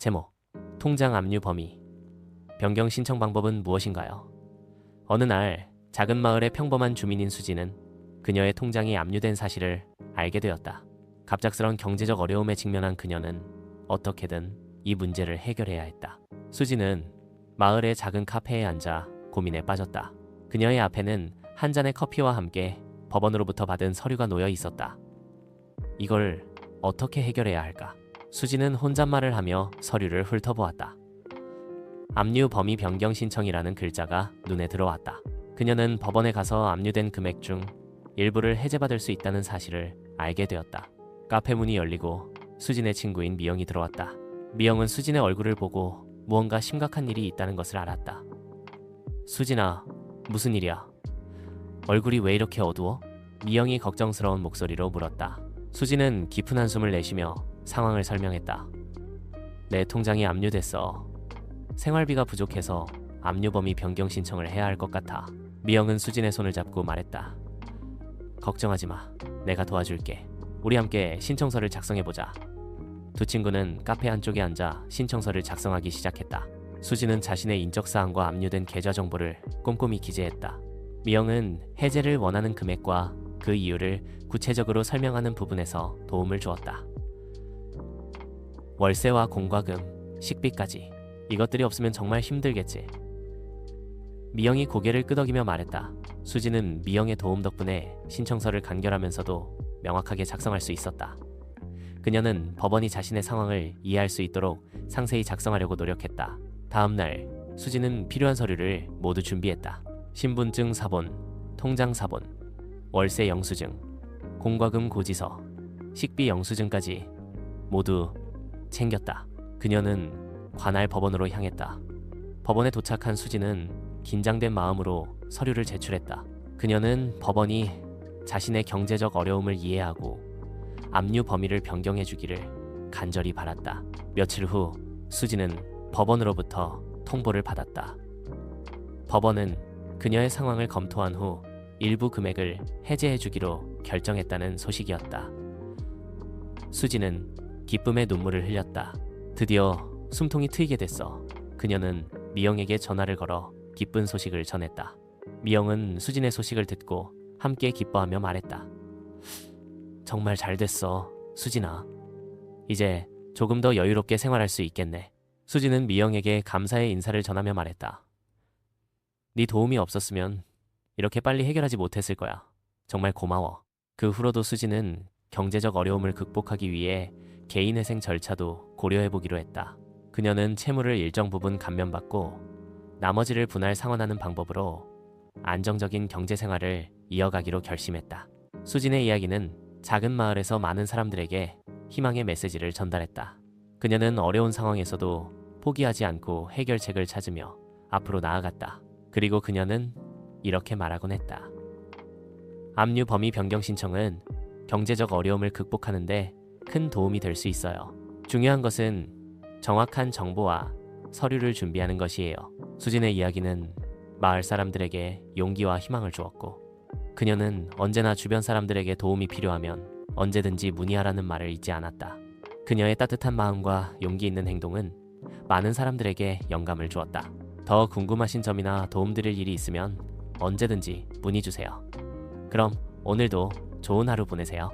제목 통장 압류 범위 변경 신청 방법은 무엇인가요? 어느 날 작은 마을의 평범한 주민인 수지는 그녀의 통장이 압류된 사실을 알게 되었다. 갑작스런 경제적 어려움에 직면한 그녀는 어떻게든 이 문제를 해결해야 했다. 수지는 마을의 작은 카페에 앉아 고민에 빠졌다. 그녀의 앞에는 한 잔의 커피와 함께 법원으로부터 받은 서류가 놓여 있었다. 이걸 어떻게 해결해야 할까? 수지는 혼잣말을 하며 서류를 훑어보았다. 압류 범위 변경 신청이라는 글자가 눈에 들어왔다. 그녀는 법원에 가서 압류된 금액 중 일부를 해제받을 수 있다는 사실을 알게 되었다. 카페 문이 열리고 수진의 친구인 미영이 들어왔다. 미영은 수진의 얼굴을 보고 무언가 심각한 일이 있다는 것을 알았다. 수진아, 무슨 일이야? 얼굴이 왜 이렇게 어두워? 미영이 걱정스러운 목소리로 물었다. 수진은 깊은 한숨을 내쉬며 상황을 설명했다. 내 통장이 압류됐어. 생활비가 부족해서 압류 범위 변경 신청을 해야 할 것 같아. 미영은 수진의 손을 잡고 말했다. 걱정하지 마. 내가 도와줄게. 우리 함께 신청서를 작성해 보자. 두 친구는 카페 한쪽에 앉아 신청서를 작성하기 시작했다. 수진은 자신의 인적 사항과 압류된 계좌 정보를 꼼꼼히 기재했다. 미영은 해제를 원하는 금액과 그 이유를 구체적으로 설명하는 부분에서 도움을 주었다. 월세와 공과금, 식비까지 이것들이 없으면 정말 힘들겠지. 미영이 고개를 끄덕이며 말했다. 수지는 미영의 도움 덕분에 신청서를 간결하면서도 명확하게 작성할 수 있었다. 그녀는 법원이 자신의 상황을 이해할 수 있도록 상세히 작성하려고 노력했다. 다음 날 수지는 필요한 서류를 모두 준비했다. 신분증 사본, 통장 사본, 월세 영수증, 공과금 고지서, 식비 영수증까지 모두 챙겼다. 그녀는 관할 법원으로 향했다. 법원에 도착한 수지는 긴장된 마음으로 서류를 제출했다. 그녀는 법원이 자신의 경제적 어려움을 이해하고 압류 범위를 변경해 주기를 간절히 바랐다. 며칠 후 수지는 법원으로부터 통보를 받았다. 법원은 그녀의 상황을 검토한 후 일부 금액을 해제해 주기로 결정했다는 소식이었다. 수지는 기쁨의 눈물을 흘렸다. 드디어 숨통이 트이게 됐어. 그녀는 미영에게 전화를 걸어 기쁜 소식을 전했다. 미영은 수진의 소식을 듣고 함께 기뻐하며 말했다. 정말 잘 됐어, 수진아. 이제 조금 더 여유롭게 생활할 수 있겠네. 수진은 미영에게 감사의 인사를 전하며 말했다. 네 도움이 없었으면 이렇게 빨리 해결하지 못했을 거야. 정말 고마워. 그 후로도 수진은 경제적 어려움을 극복하기 위해 개인회생 절차도 고려해보기로 했다. 그녀는 채무를 일정 부분 감면받고 나머지를 분할 상환하는 방법으로 안정적인 경제 생활을 이어가기로 결심했다. 수진의 이야기는 작은 마을에서 많은 사람들에게 희망의 메시지를 전달했다. 그녀는 어려운 상황에서도 포기하지 않고 해결책을 찾으며 앞으로 나아갔다. 그리고 그녀는 이렇게 말하곤 했다. 압류 범위 변경 신청은 경제적 어려움을 극복하는데 큰 도움이 될 수 있어요. 중요한 것은 정확한 정보와 서류를 준비하는 것이에요. 수진의 이야기는 마을 사람들에게 용기와 희망을 주었고, 그녀는 언제나 주변 사람들에게 도움이 필요하면 언제든지 문의하라는 말을 잊지 않았다. 그녀의 따뜻한 마음과 용기 있는 행동은 많은 사람들에게 영감을 주었다. 더 궁금하신 점이나 도움드릴 일이 있으면 언제든지 문의 주세요. 그럼 오늘도 좋은 하루 보내세요.